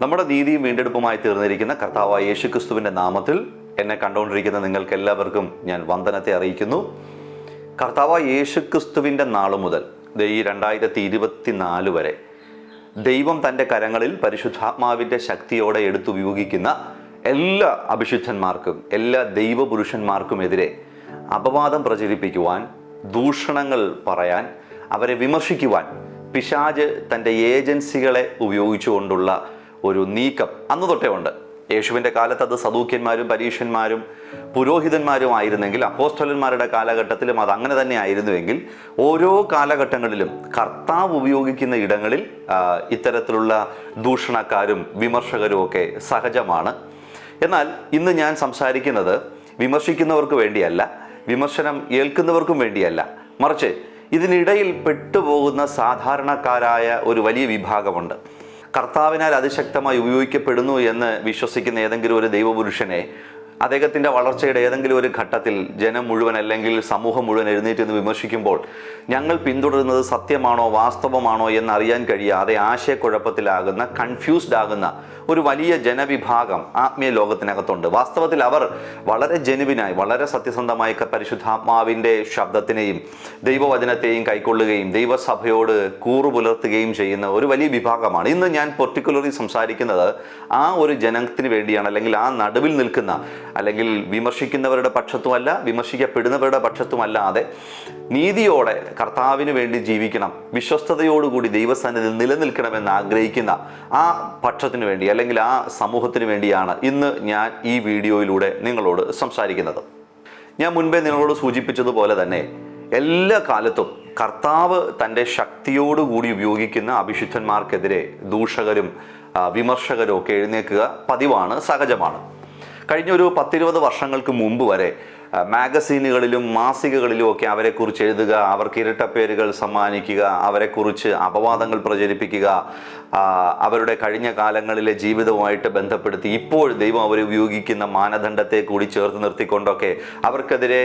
നമ്മുടെ നീതിയും വീണ്ടെടുപ്പുമായി തീർന്നിരിക്കുന്ന കർത്താവായ യേശുക്രിസ്തുവിന്റെ നാമത്തിൽ എന്നെ കണ്ടുകൊണ്ടിരിക്കുന്ന നിങ്ങൾക്ക് എല്ലാവർക്കും ഞാൻ വന്ദനത്തെ അറിയിക്കുന്നു. കർത്താവായ യേശുക്രിസ്തുവിന്റെ നാളു മുതൽ ഈ രണ്ടായിരത്തി ഇരുപത്തിനാല് വരെ ദൈവം തന്റെ കരങ്ങളിൽ പരിശുദ്ധാത്മാവിന്റെ ശക്തിയോടെ എടുത്തുപയോഗിക്കുന്ന എല്ലാ അഭിഷിദ്ധന്മാർക്കും എല്ലാ ദൈവപുരുഷന്മാർക്കുമെതിരെ അപവാദം പ്രചരിപ്പിക്കുവാൻ ദൂഷണങ്ങൾ പറയാൻ അവരെ വിമർശിക്കുവാൻ പിശാജ് തന്റെ ഏജൻസികളെ ഉപയോഗിച്ചുകൊണ്ടുള്ള ഒരു നീക്കം അന്ന് തൊട്ടേ ഉണ്ട്. യേശുവിന്റെ കാലത്ത് അത് സദൂക്യന്മാരും പരീക്ഷന്മാരും പുരോഹിതന്മാരും ആയിരുന്നെങ്കിൽ അപ്പോസ്റ്റലന്മാരുടെ കാലഘട്ടത്തിലും അത് അങ്ങനെ തന്നെ ആയിരുന്നുവെങ്കിൽ ഓരോ കാലഘട്ടങ്ങളിലും കർത്താവ് ഉപയോഗിക്കുന്ന ഇടങ്ങളിൽ ഇത്തരത്തിലുള്ള ദൂഷണക്കാരും വിമർശകരും ഒക്കെ സഹജമാണ്. എന്നാൽ ഇന്ന് ഞാൻ സംസാരിക്കുന്നത് വിമർശിക്കുന്നവർക്ക് വേണ്ടിയല്ല വിമർശനം ഏൽക്കുന്നവർക്കും വേണ്ടിയല്ല. മറിച്ച് ഇതിനിടയിൽ പെട്ടുപോകുന്ന സാധാരണക്കാരായ ഒരു വലിയ വിഭാഗമുണ്ട്. കർത്താവിനാൽ അതിശക്തമായി ഉപയോഗിക്കപ്പെടുന്നു എന്ന് വിശ്വസിക്കുന്ന ഏതെങ്കിലും ഒരു ദൈവപുരുഷനെ അദ്ദേഹത്തിന്റെ വളർച്ചയുടെ ഏതെങ്കിലും ഒരു ഘട്ടത്തിൽ ജനം മുഴുവൻ അല്ലെങ്കിൽ സമൂഹം മുഴുവൻ എഴുന്നേറ്റ് എന്ന് വിമർശിക്കുമ്പോൾ ഞങ്ങൾ പിന്തുടരുന്നത് സത്യമാണോ വാസ്തവമാണോ എന്നറിയാൻ കഴിയാതെ ആശയക്കുഴപ്പത്തിലാകുന്ന കൺഫ്യൂസ്ഡ് ആകുന്ന ഒരു വലിയ ജനവിഭാഗം ആത്മീയ ലോകത്തിനകത്തുണ്ട്. വാസ്തവത്തിൽ അവർ വളരെ ജനുവിനായി വളരെ സത്യസന്ധമായി പരിശുദ്ധാത്മാവിന്റെ ശബ്ദത്തിനെയും ദൈവവചനത്തെയും കൈക്കൊള്ളുകയും ദൈവസഭയോട് കൂറു പുലർത്തുകയും ചെയ്യുന്ന ഒരു വലിയ വിഭാഗമാണ്. ഇന്ന് ഞാൻ പെർട്ടിക്കുലർലി സംസാരിക്കുന്നത് ആ ഒരു ജനത്തിന് വേണ്ടിയാണ്. അല്ലെങ്കിൽ ആ നടുവിൽ നിൽക്കുന്ന അല്ലെങ്കിൽ വിമർശിക്കുന്നവരുടെ പക്ഷത്തുമല്ല വിമർശിക്കപ്പെടുന്നവരുടെ പക്ഷത്തുമല്ലാതെ നീതിയോടെ കർത്താവിന് വേണ്ടി ജീവിക്കണം. വിശ്വസ്തയോടുകൂടി ദൈവസന്നിധിയിൽ നിലനിൽക്കണമെന്ന് ആഗ്രഹിക്കുന്ന ആ പക്ഷത്തിന് വേണ്ടി. അല്ലെങ്കിൽ ആ സമൂഹത്തിന് വേണ്ടിയാണ് ഇന്ന് ഞാൻ ഈ വീഡിയോയിലൂടെ നിങ്ങളോട് സംസാരിക്കുന്നത്. ഞാൻ മുൻപേ നിങ്ങളോട് സൂചിപ്പിച്ചതുപോലെ തന്നെ എല്ലാ കാലത്തും കർത്താവ് തന്റെ ശക്തിയോടുകൂടി ഉപയോഗിക്കുന്ന അഭിശുദ്ധന്മാർക്കെതിരെ ദൂഷകരും വിമർശകരും ഒക്കെ എഴുന്നേൽക്കുക പതിവാണ് സഹജമാണ്. കഴിഞ്ഞ ഒരു പത്തിരുപത് വർഷങ്ങൾക്ക് മുമ്പ് വരെ മാഗസീനുകളിലും മാസികകളിലും ഒക്കെ അവരെക്കുറിച്ച് എഴുതുക അവർക്ക് ഇരട്ടപ്പേരുകൾ സമ്മാനിക്കുക അവരെക്കുറിച്ച് അപവാദങ്ങൾ പ്രചരിപ്പിക്കുക അവരുടെ കഴിഞ്ഞ കാലങ്ങളിലെ ജീവിതവുമായിട്ട് ബന്ധപ്പെടുത്തി ഇപ്പോൾ ദൈവം അവരെ ഉപയോഗിക്കുന്ന മാനദണ്ഡത്തെ കൂടി ചേർത്ത് നിർത്തിക്കൊണ്ടൊക്കെ അവർക്കെതിരെ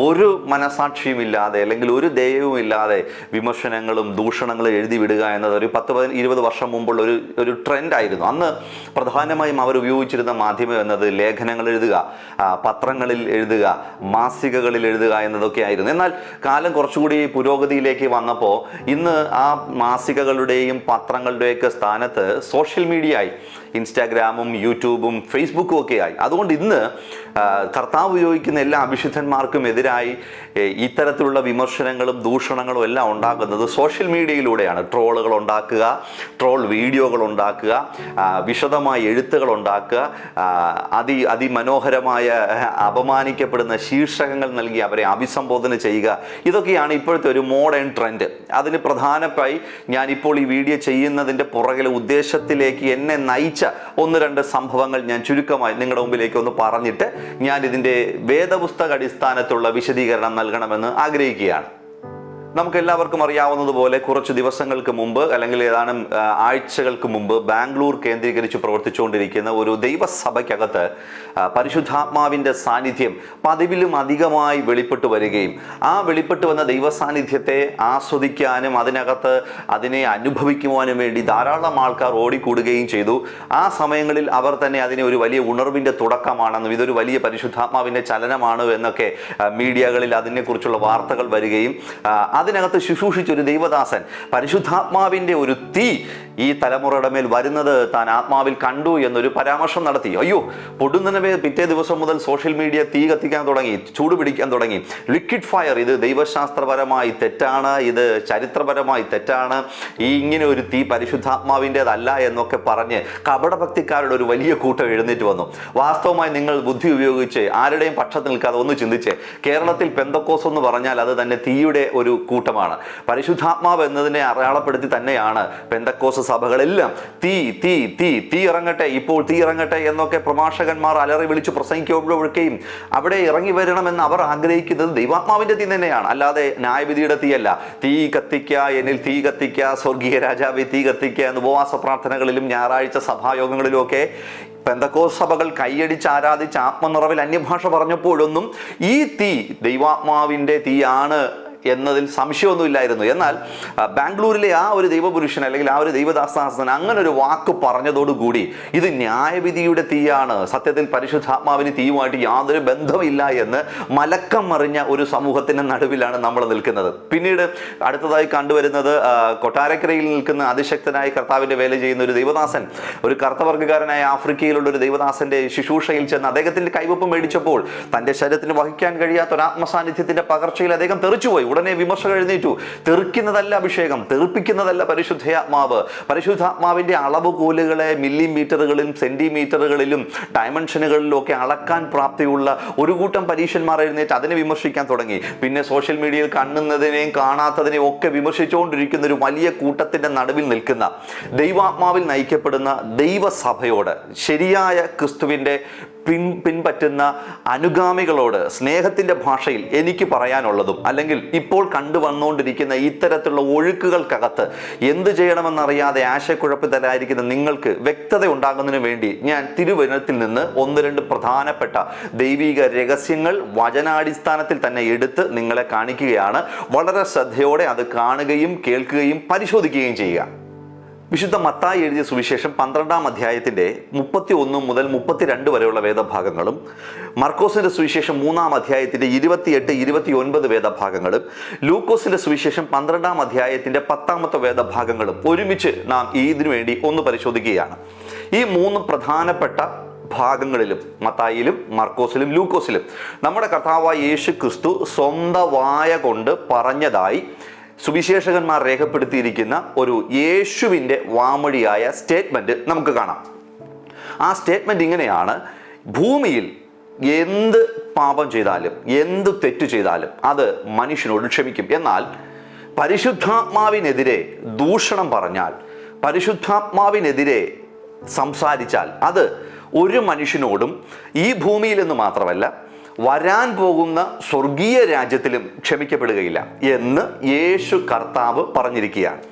ഒരു മനസാക്ഷിയും ഇല്ലാതെ അല്ലെങ്കിൽ ഒരു ദയവും ഇല്ലാതെ വിമർശനങ്ങളും ദൂഷണങ്ങളും എഴുതി വിടുക എന്നത് ഒരു പത്ത് പതിന ഇരുപത് വർഷം മുമ്പുള്ള ഒരു ഒരു ട്രെൻഡായിരുന്നു അന്ന് പ്രധാനമായും അവർ ഉപയോഗിച്ചിരുന്ന മാധ്യമം എന്നത് ലേഖനങ്ങൾ എഴുതുക പത്രങ്ങളിൽ എഴുതുക മാസികകളിൽ എഴുതുക എന്നതൊക്കെ ആയിരുന്നു. എന്നാൽ കാലം കുറച്ചുകൂടി പുരോഗതിയിലേക്ക് വന്നപ്പോൾ ഇന്ന് ആ മാസികകളുടെയും പത്രങ്ങളുടെയൊക്കെ സ്ഥാനത്ത് സോഷ്യൽ മീഡിയ ആയി ഇൻസ്റ്റാഗ്രാമും യൂട്യൂബും ഫേസ്ബുക്കും ഒക്കെ ആയി. അതുകൊണ്ട് ഇന്ന് കർത്താവ് ഉപയോഗിക്കുന്ന എല്ലാ അഭിഷിദ്ധന്മാർക്കും എതിരായി ഇത്തരത്തിലുള്ള വിമർശനങ്ങളും ദൂഷണങ്ങളും എല്ലാം ഉണ്ടാക്കുന്നത് സോഷ്യൽ മീഡിയയിലൂടെയാണ്. ട്രോളുകൾ ഉണ്ടാക്കുക ട്രോൾ വീഡിയോകൾ ഉണ്ടാക്കുക വിശദമായ എഴുത്തുകൾ ഉണ്ടാക്കുക അതി അതിമനോഹരമായ അപമാനിക്കപ്പെടുന്ന ശീർഷകങ്ങൾ നൽകി അവരെ അഭിസംബോധന ചെയ്യുക. ഇതൊക്കെയാണ് ഇപ്പോഴത്തെ ഒരു മോഡേൺ ട്രെൻഡ്. അതിന് പ്രധാനമായി ഞാനിപ്പോൾ ഈ വീഡിയോ ചെയ്യുന്നതിന്റെ പുറകിലെ ഉദ്ദേശത്തിലേക്ക് എന്നെ നയിച്ച ഒന്ന് രണ്ട് സംഭവങ്ങൾ ഞാൻ ചുരുക്കമായി നിങ്ങളുടെ മുമ്പിലേക്ക് ഒന്ന് പറഞ്ഞിട്ട് ഞാൻ ഇതിന്റെ വേദപുസ്തക അടിസ്ഥാനത്തുള്ള വിശദീകരണം നൽകണമെന്ന് ആഗ്രഹിക്കുകയാണ്. നമുക്ക് എല്ലാവർക്കും അറിയാവുന്നതുപോലെ കുറച്ച് ദിവസങ്ങൾക്ക് മുമ്പ് അല്ലെങ്കിൽ ഏതാനും ആഴ്ചകൾക്ക് മുമ്പ് ബാംഗ്ലൂർ കേന്ദ്രീകരിച്ച് പ്രവർത്തിച്ചുകൊണ്ടിരിക്കുന്ന ഒരു ദൈവസഭയ്ക്കകത്ത് പരിശുദ്ധാത്മാവിന്റെ സാന്നിധ്യം പതിവിലും അധികമായി വെളിപ്പെട്ടു വരികയും ആ വെളിപ്പെട്ടു വന്ന ദൈവസാന്നിധ്യത്തെ ആസ്വദിക്കാനും അതിനകത്ത് അതിനെ അനുഭവിക്കുവാനും വേണ്ടി ധാരാളം ആൾക്കാർ ഓടിക്കൂടുകയും ചെയ്തു. ആ സമയങ്ങളിൽ അവർ തന്നെ അതിനെ ഒരു വലിയ ഉണർവിന്റെ തുടക്കമാണെന്നും ഇതൊരു വലിയ പരിശുദ്ധാത്മാവിന്റെ ചലനമാണ് എന്നൊക്കെ മീഡിയകളിൽ അതിനെക്കുറിച്ചുള്ള വാർത്തകൾ വരികയും അതിനകത്ത് ശുശ്രൂഷിച്ച ഒരു ദൈവദാസൻ പരിശുദ്ധാത്മാവിന്റെ ഒരു തീ ഈ തലമുറയുടെ മേൽ വരുന്നത് താൻ ആത്മാവിൽ കണ്ടു എന്നൊരു പരാമർശം നടത്തി. അയ്യോ പൊടുന്നനവേ പിറ്റേ ദിവസം മുതൽ സോഷ്യൽ മീഡിയ തീ കത്തിക്കാൻ തുടങ്ങി ചൂട് പിടിക്കാൻ തുടങ്ങി. ലിക്വിഡ് ഫയർ ഇത് ദൈവശാസ്ത്രപരമായി തെറ്റാണ് ഇത് ചരിത്രപരമായി തെറ്റാണ് ഈ ഇങ്ങനെ ഒരു തീ പരിശുദ്ധാത്മാവിന്റെതല്ല എന്നൊക്കെ പറഞ്ഞ് കപടഭക്തിക്കാരുടെ ഒരു വലിയ കൂട്ടം എഴുന്നേറ്റ് വന്നു. വാസ്തവമായി നിങ്ങൾ ബുദ്ധി ഉപയോഗിച്ച് ആരുടെയും പക്ഷത്ത് നിൽക്കാതെ ഒന്ന് ചിന്തിച്ച് കേരളത്തിൽ പെന്തക്കോസ് എന്ന് പറഞ്ഞാൽ അത് തന്നെ തീയുടെ ഒരു കൂട്ടമാണ്. പരിശുദ്ധാത്മാവ് എന്നതിനെ അടയാളപ്പെടുത്തി തന്നെയാണ് പെന്തക്കോസ് സഭകളെല്ലാം തീ തീ തീ തീ ഇറങ്ങട്ടെ ഇപ്പോൾ തീ ഇറങ്ങട്ടെ എന്നൊക്കെ പ്രഭാഷകന്മാർ അലറി വിളിച്ച് പ്രസംഗിക്കുമ്പോഴൊക്കെയും അവിടെ ഇറങ്ങി വരണമെന്ന് അവർ ആഗ്രഹിക്കുന്നത് ദൈവാത്മാവിന്റെ തീ തന്നെയാണ്. അല്ലാതെ ന്യായവിധിയുടെ തീയല്ല. തീ കത്തിക്ക എന്നിൽ തീ കത്തിക്ക സ്വർഗീയ രാജാവി തീ കത്തിക്ക എന്ന് ഉപവാസ പ്രാർത്ഥനകളിലും ഞായറാഴ്ച സഭായോഗങ്ങളിലും ഒക്കെ പെന്തക്കോ സഭകൾ കൈയടിച്ച് ആരാധിച്ച് ആത്മനിറവിൽ അന്യഭാഷ പറഞ്ഞപ്പോഴൊന്നും ഈ തീ ദൈവാത്മാവിന്റെ തീയാണ് എന്നതിൽ സംശയമൊന്നുമില്ലായിരുന്നു. എന്നാൽ ബാംഗ്ലൂരിലെ ആ ഒരു ദൈവപുരുഷൻ അല്ലെങ്കിൽ ആ ഒരു ദൈവദാസാസൻ അങ്ങനെ ഒരു വാക്ക് പറഞ്ഞതോടുകൂടി ഇത് ന്യായവിധിയുടെ തീയാണ്. സത്യത്തിൽ പരിശുദ്ധാത്മാവിന് തീയുമായിട്ട് യാതൊരു ബന്ധമില്ല എന്ന് മലക്കം മറിഞ്ഞ ഒരു സമൂഹത്തിന്റെ നടുവിലാണ് നമ്മൾ നിൽക്കുന്നത്. പിന്നീട് അടുത്തതായി കണ്ടുവരുന്നത് കൊട്ടാരക്കരയിൽ നിൽക്കുന്ന അതിശക്തനായ കർത്താവിന്റെ വേല ചെയ്യുന്ന ഒരു ദൈവദാസൻ. ഒരു കറുത്തവർഗക്കാരനായ ആഫ്രിക്കയിലുള്ള ഒരു ദൈവദാസന്റെ ശുശ്രൂഷയിൽ ചെന്ന് അദ്ദേഹത്തിന്റെ കൈവപ്പ് മേടിച്ചപ്പോൾ തന്റെ ശരീരത്തിന് വഹിക്കാൻ കഴിയാത്ത ഒരു ആത്മസാന്നിധ്യത്തിന്റെ പകർച്ചയിൽ അദ്ദേഹം തെറിച്ചുപോയി. ഉടനെ വിമർശകർ എഴുന്നേറ്റു. തെറിക്കുന്നതല്ല അഭിഷേകം തെറിപ്പിക്കുന്നതല്ല പരിശുദ്ധയാത്മാവ് പരിശുദ്ധാത്മാവിന്റെ അളവുകോലുകളെ മില്ലിമീറ്ററുകളിലും സെന്റിമീറ്ററുകളിലും ഡയമെൻഷനുകളിലും ഒക്കെ അളക്കാൻ പ്രാപ്തിയുള്ള ഒരു കൂട്ടം പരീക്ഷന്മാർ എഴുന്നേറ്റ് അതിനെ വിമർശിക്കാൻ തുടങ്ങി. പിന്നെ സോഷ്യൽ മീഡിയയിൽ കാണുന്നതിനെയും കാണാത്തതിനെയും ഒക്കെ വിമർശിച്ചുകൊണ്ടിരിക്കുന്ന ഒരു വലിയ കൂട്ടത്തിന്റെ നടുവിൽ നിൽക്കുന്ന ദൈവാത്മാവിൽ നയിക്കപ്പെടുന്ന ദൈവസഭയോട് ശരിയായ ക്രിസ്തുവിന്റെ പിൻ പിൻപറ്റുന്ന അനുഗാമികളോട് സ്നേഹത്തിന്റെ ഭാഷയിൽ എനിക്ക് പറയാനുള്ളതും അല്ലെങ്കിൽ ഇപ്പോൾ കണ്ടുവന്നുകൊണ്ടിരിക്കുന്ന ഇത്തരത്തിലുള്ള ഒഴുക്കുകൾക്കകത്ത് എന്ത് ചെയ്യണമെന്നറിയാതെ ആശയക്കുഴപ്പത്തിലായിരിക്കുന്ന നിങ്ങൾക്ക് വ്യക്തത ഉണ്ടാകുന്നതിന് വേണ്ടി ഞാൻ തിരുവചനത്തിൽ നിന്ന് ഒന്ന് രണ്ട് പ്രധാനപ്പെട്ട ദൈവിക രഹസ്യങ്ങൾ വചനാടിസ്ഥാനത്തിൽ തന്നെ എടുത്ത് നിങ്ങളെ കാണിക്കുകയാണ്. വളരെ ശ്രദ്ധയോടെ അത് കാണുകയും കേൾക്കുകയും പരിശോധിക്കുകയും ചെയ്യുക. വിശുദ്ധ മത്തായി എഴുതിയ സുവിശേഷം പന്ത്രണ്ടാം അധ്യായത്തിന്റെ മുപ്പത്തി ഒന്ന് മുതൽ മുപ്പത്തിരണ്ട് വരെയുള്ള വേദഭാഗങ്ങളും മർക്കോസിന്റെ സുവിശേഷം മൂന്നാം അധ്യായത്തിന്റെ ഇരുപത്തിയെട്ട് ഇരുപത്തി ഒൻപത് വേദഭാഗങ്ങളും ലൂക്കോസിന്റെ സുവിശേഷം പന്ത്രണ്ടാം അധ്യായത്തിന്റെ പത്താമത്തെ വേദഭാഗങ്ങളും ഒരുമിച്ച് നാം ഇതിനു വേണ്ടി ഒന്ന് പരിശോധിക്കുകയാണ്. ഈ മൂന്ന് പ്രധാനപ്പെട്ട ഭാഗങ്ങളിലും മത്തായിലും മർക്കോസിലും ലൂക്കോസിലും നമ്മുടെ കർത്താവായ യേശു ക്രിസ്തു സ്വന്തം വായ കൊണ്ട് പറഞ്ഞതായി സുവിശേഷകന്മാർ രേഖപ്പെടുത്തിയിരിക്കുന്ന ഒരു യേശുവിന്റെ വാമൊഴിയായ സ്റ്റേറ്റ്മെന്റ് നമുക്ക് കാണാം. ആ സ്റ്റേറ്റ്മെന്റ് ഇങ്ങനെയാണ്. ഭൂമിയിൽ എന്ത് പാപം ചെയ്താലും എന്ത് തെറ്റ് ചെയ്താലും അത് മനുഷ്യനോട് ക്ഷമിക്കും. എന്നാൽ പരിശുദ്ധാത്മാവിനെതിരെ ദൂഷണം പറഞ്ഞാൽ പരിശുദ്ധാത്മാവിനെതിരെ സംസാരിച്ചാൽ അത് ഒരു മനുഷ്യനോടും ഈ ഭൂമിയിൽ എന്ന് മാത്രമല്ല വരാൻ പോകുന്ന സ്വർഗീയ രാജ്യത്തിലും ക്ഷമിക്കപ്പെടുകയില്ല എന്ന് യേശു കർത്താവ് പറഞ്ഞിരിക്കുകയാണ്.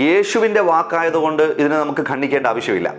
യേശുവിന്റെ വാക്കായതുകൊണ്ട് ഇതിനെ നമുക്ക് ഖണ്ഡിക്കേണ്ട ആവശ്യമില്ല.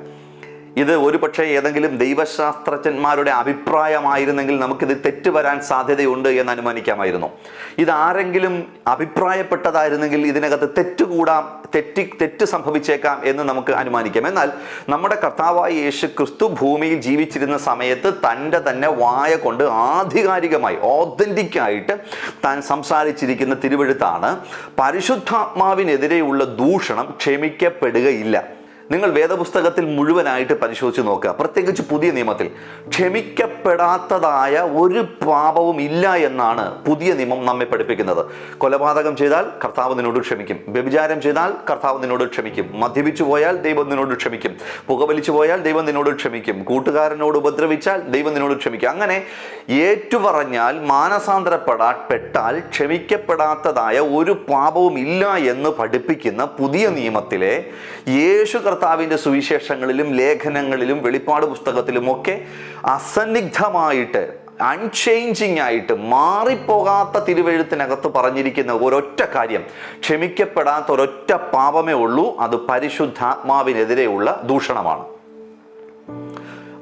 ഇത് ഒരുപക്ഷെ ഏതെങ്കിലും ദൈവശാസ്ത്രജ്ഞന്മാരുടെ അഭിപ്രായമായിരുന്നെങ്കിൽ നമുക്കിത് തെറ്റ് വരാൻ സാധ്യതയുണ്ട് എന്ന് അനുമാനിക്കാമായിരുന്നു. ഇതാരെങ്കിലും അഭിപ്രായപ്പെട്ടതായിരുന്നെങ്കിൽ ഇതിനകത്ത് തെറ്റുകൂടാം തെറ്റി തെറ്റ് സംഭവിച്ചേക്കാം എന്ന് നമുക്ക് അനുമാനിക്കാം. എന്നാൽ നമ്മുടെ കർത്താവായ യേശു ക്രിസ്തു ഭൂമിയിൽ ജീവിച്ചിരുന്ന സമയത്ത് തന്റെ തന്നെ വായ കൊണ്ട് ആധികാരികമായി ഓതന്റിക് ആയിട്ട് താൻ സംസാരിച്ചിരിക്കുന്ന തിരുവഴുത്താണ് പരിശുദ്ധാത്മാവിനെതിരെയുള്ള ദൂഷണം ക്ഷമിക്കപ്പെടുകയില്ല. നിങ്ങൾ വേദപുസ്തകത്തിൽ മുഴുവനായിട്ട് പരിശോധിച്ച് നോക്കുക. പ്രത്യേകിച്ച് പുതിയ നിയമത്തിൽ. ക്ഷമിക്കപ്പെടാത്തതായ ഒരു പാപവും ഇല്ല എന്നാണ് പുതിയ നിയമം നമ്മെ പഠിപ്പിക്കുന്നത്. കൊലപാതകം ചെയ്താൽ കർത്താവ് നിന്നോട് ക്ഷമിക്കും. വ്യഭിചാരം ചെയ്താൽ കർത്താവ് നിന്നോട് ക്ഷമിക്കും. മദ്യപിച്ചു പോയാൽ ദൈവം നിന്നോട് ക്ഷമിക്കും. പുകവലിച്ചു പോയാൽ ദൈവം നിന്നോട് ക്ഷമിക്കും. കൂട്ടുകാരനോട് ഉപദ്രവിച്ചാൽ ദൈവം നിന്നോട് ക്ഷമിക്കും. അങ്ങനെ ഏറ്റുപറഞ്ഞാൽ മാനസാന്തരപ്പെടാപ്പെട്ടാൽ ക്ഷമിക്കപ്പെടാത്തതായ ഒരു പാപവും ഇല്ല എന്ന് പഠിപ്പിക്കുന്ന പുതിയ നിയമത്തിലെ യേശു കർത്താവിന്റെ സുവിശേഷങ്ങളിലും ലേഖനങ്ങളിലും വെളിപ്പാട് പുസ്തകത്തിലുമൊക്കെ അസന്നിഗ്ധമായിട്ട് അൺചേഞ്ചിങ് ആയിട്ട് മാറിപ്പോകാത്ത തിരുവെഴുത്തിനകത്ത് പറഞ്ഞിരിക്കുന്ന ഒരൊറ്റ കാര്യം. ക്ഷമിക്കപ്പെടാത്ത ഒരൊറ്റ പാപമേ ഉള്ളൂ അത് പരിശുദ്ധാത്മാവിനെതിരെയുള്ള ദൂഷണമാണ്.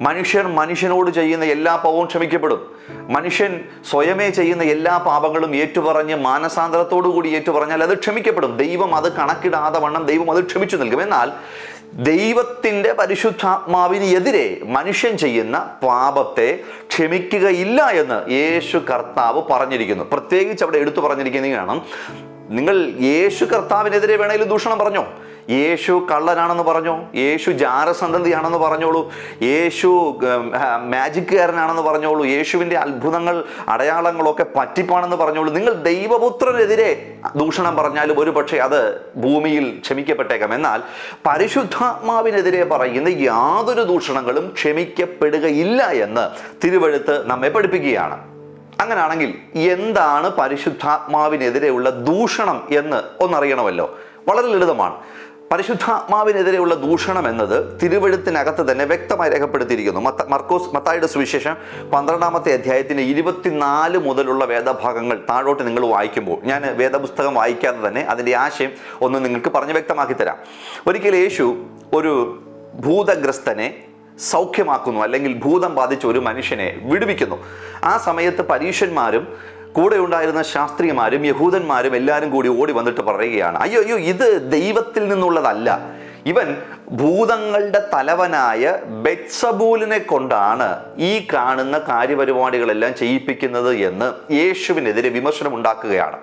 മനുഷ്യർ മനുഷ്യനോട് ചെയ്യുന്ന എല്ലാ പാപവും ക്ഷമിക്കപ്പെടും. മനുഷ്യൻ സ്വയമേ ചെയ്യുന്ന എല്ലാ പാപങ്ങളും ഏറ്റുപറഞ്ഞ് മാനസാന്തരത്തോടു കൂടി ഏറ്റുപറഞ്ഞാൽ അത് ക്ഷമിക്കപ്പെടും. ദൈവം അത് കണക്കിടാതെ വണ്ണം ദൈവം അത് ക്ഷമിച്ചു നൽകും. എന്നാൽ ദൈവത്തിന്റെ പരിശുദ്ധാത്മാവിന് എതിരെ മനുഷ്യൻ ചെയ്യുന്ന പാപത്തെ ക്ഷമിക്കുകയില്ല എന്ന് യേശു കർത്താവ് പറഞ്ഞിരിക്കുന്നു. പ്രത്യേകിച്ച് അവിടെ എടുത്തു പറഞ്ഞിരിക്കുന്നതാണ് നിങ്ങൾ യേശു കർത്താവിനെതിരെ വേണമെങ്കിലും ദൂഷണം പറഞ്ഞോ? യേശു കള്ളനാണെന്ന് പറഞ്ഞോ? യേശു ജാരസന്തതിയാണെന്ന് പറഞ്ഞോളൂ. യേശു മാജിക്കുകാരനാണെന്ന് പറഞ്ഞോളൂ. യേശുവിന്റെ അത്ഭുതങ്ങൾ അടയാളങ്ങളൊക്കെ പറ്റിപ്പാണെന്ന് പറഞ്ഞോളൂ. നിങ്ങൾ ദൈവപുത്രനെതിരെ ദൂഷണം പറഞ്ഞാലും ഒരു പക്ഷേ അത് ഭൂമിയിൽ ക്ഷമിക്കപ്പെട്ടേക്കാം. എന്നാൽ പരിശുദ്ധാത്മാവിനെതിരെ പറയുന്ന യാതൊരു ദൂഷണങ്ങളും ക്ഷമിക്കപ്പെടുകയില്ല എന്ന് തിരുവഴുത്ത് നമ്മെ പഠിപ്പിക്കുകയാണ്. അങ്ങനെയാണെങ്കിൽ എന്താണ് പരിശുദ്ധാത്മാവിനെതിരെയുള്ള ദൂഷണം എന്ന് ഒന്നറിയണമല്ലോ. വളരെ ലളിതമാണ്. പരിശുദ്ധാത്മാവിനെതിരെയുള്ള ദൂഷണം എന്നത് തിരുവഴുത്തിനകത്ത് തന്നെ വ്യക്തമായി രേഖപ്പെടുത്തിയിരിക്കുന്നു. മത്ത മർക്കോസ് മത്തായുടെ സുവിശേഷം പന്ത്രണ്ടാമത്തെ അധ്യായത്തിന് ഇരുപത്തിനാല് മുതലുള്ള വേദഭാഗങ്ങൾ താഴോട്ട് നിങ്ങൾ വായിക്കുമ്പോൾ ഞാൻ വേദപുസ്തകം വായിക്കാതെ തന്നെ അതിന്റെ ആശയം ഒന്ന് നിങ്ങൾക്ക് പറഞ്ഞ് വ്യക്തമാക്കി തരാം. ഒരിക്കൽ യേശു ഒരു ഭൂതഗ്രസ്തനെ സൗഖ്യമാക്കുന്നു അല്ലെങ്കിൽ ഭൂതം ബാധിച്ച ഒരു മനുഷ്യനെ വിടുവിക്കുന്നു. ആ സമയത്ത് പരീക്ഷന്മാരും കൂടെ ഉണ്ടായിരുന്ന ശാസ്ത്രീയമാരും യഹൂദന്മാരും എല്ലാവരും കൂടി ഓടി വന്നിട്ട് പറയുകയാണ് അയ്യോ അയ്യോ ഇത് ദൈവത്തിൽ നിന്നുള്ളതല്ല. ഇവൻ ഭൂതങ്ങളുടെ തലവനായ ബെറ്റ്സബൂലിനെ കൊണ്ടാണ് ഈ കാണുന്ന കാര്യപരിപാടികളെല്ലാം ചെയ്യിപ്പിക്കുന്നത് എന്ന് യേശുവിനെതിരെ വിമർശനം ഉണ്ടാക്കുകയാണ്.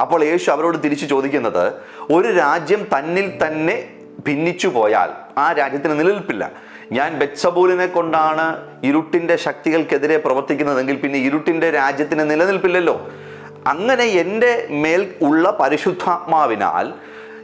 അപ്പോൾ യേശു അവരോട് തിരിച്ചു ചോദിക്കുന്നത് ഒരു രാജ്യം തന്നിൽ തന്നെ ഭിന്നിച്ചു പോയാൽ ആ രാജ്യത്തിന് നിലനിൽപ്പില്ല. ഞാൻ ബെത്സബൂലിനെ കൊണ്ടാണ് ഇരുട്ടിന്റെ ശക്തികൾക്കെതിരെ പ്രവർത്തിക്കുന്നതെങ്കിൽ പിന്നെ ഇരുട്ടിന്റെ രാജ്യത്തിന് നിലനിൽപ്പില്ലല്ലോ. അങ്ങനെ എന്റെ മേൽ ഉള്ള പരിശുദ്ധാത്മാവിനാൽ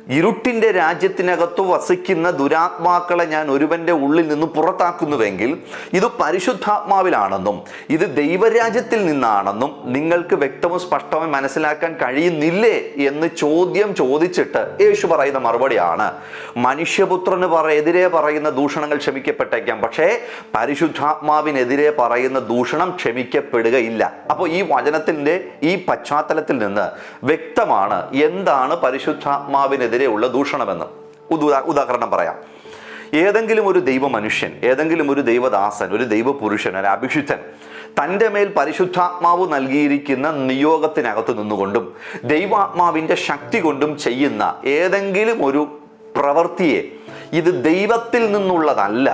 ഇരുട്ടിന്റെ രാജ്യത്തിനകത്ത് വസിക്കുന്ന ദുരാത്മാക്കളെ ഞാൻ ഒരുവന്റെ ഉള്ളിൽ നിന്ന് പുറത്താക്കുന്നുവെങ്കിൽ ഇത് പരിശുദ്ധാത്മാവിലാണെന്നും ഇത് ദൈവരാജ്യത്തിൽ നിന്നാണെന്നും നിങ്ങൾക്ക് വ്യക്തവും സ്പഷ്ടവും മനസ്സിലാക്കാൻ കഴിയുന്നില്ലേ എന്ന് ചോദ്യം ചോദിച്ചിട്ട് യേശു പറയുന്ന മറുപടിയാണ്. മനുഷ്യപുത്രന് പറ എതിരെ പറയുന്ന ദൂഷണങ്ങൾ ക്ഷമിക്കപ്പെട്ടേക്കാം പക്ഷേ പരിശുദ്ധാത്മാവിനെതിരെ പറയുന്ന ദൂഷണം ക്ഷമിക്കപ്പെടുകയില്ല. അപ്പോൾ ഈ വചനത്തിന്റെ ഈ പശ്ചാത്തലത്തിൽ നിന്ന് വ്യക്തമാണ് എന്താണ് പരിശുദ്ധാത്മാവിനെതിരെയുള്ള ദൂഷണമെന്ന് ഉദാ ഉദാഹരണം പറയാം. ഏതെങ്കിലും ഒരു ദൈവ മനുഷ്യൻ ഏതെങ്കിലും ഒരു ദൈവദാസൻ ഒരു ദൈവപുരുഷൻ ഒരു അഭിഷിക്തൻ തന്റെ മേൽ പരിശുദ്ധാത്മാവ് നൽകിയിരിക്കുന്ന നിയോഗത്തിനകത്ത് നിന്നുകൊണ്ടും ദൈവാത്മാവിന്റെ ശക്തി കൊണ്ടും ചെയ്യുന്ന ഏതെങ്കിലും ഒരു പ്രവൃത്തിയെ ഇത് ദൈവത്തിൽ നിന്നുള്ളതല്ല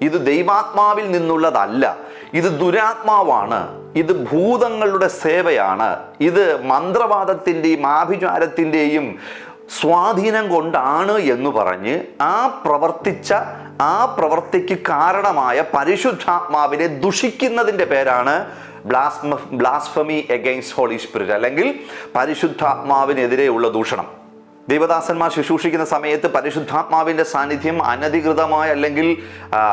ഇത് ദൈവാത്മാവിൽ നിന്നുള്ളതല്ല ഇത് ദുരാത്മാവാണ് ഇത് ഭൂതങ്ങളുടെ സേവയാണ് ഇത് മന്ത്രവാദത്തിന്റെയും ആഭിചാരത്തിന്റെയും സ്വാധീനം കൊണ്ടാണ് എന്ന് പറഞ്ഞ് ആ പ്രവർത്തിച്ച ആ പ്രവർത്തിക്ക് കാരണമായ പരിശുദ്ധാത്മാവിനെ ദുഷിക്കുന്നതിന്റെ പേരാണ് ബ്ലാസ്മ ബ്ലാസ്ഫമി എഗെയിൻസ്റ്റ് ഹോളി സ്പിരിറ്റ് അല്ലെങ്കിൽ പരിശുദ്ധാത്മാവിനെതിരെയുള്ള ദൂഷണം. ദൈവദാസന്മാർ ശുശ്രൂഷിക്കുന്ന സമയത്ത് പരിശുദ്ധാത്മാവിന്റെ സാന്നിധ്യം അനധികൃതമായി അല്ലെങ്കിൽ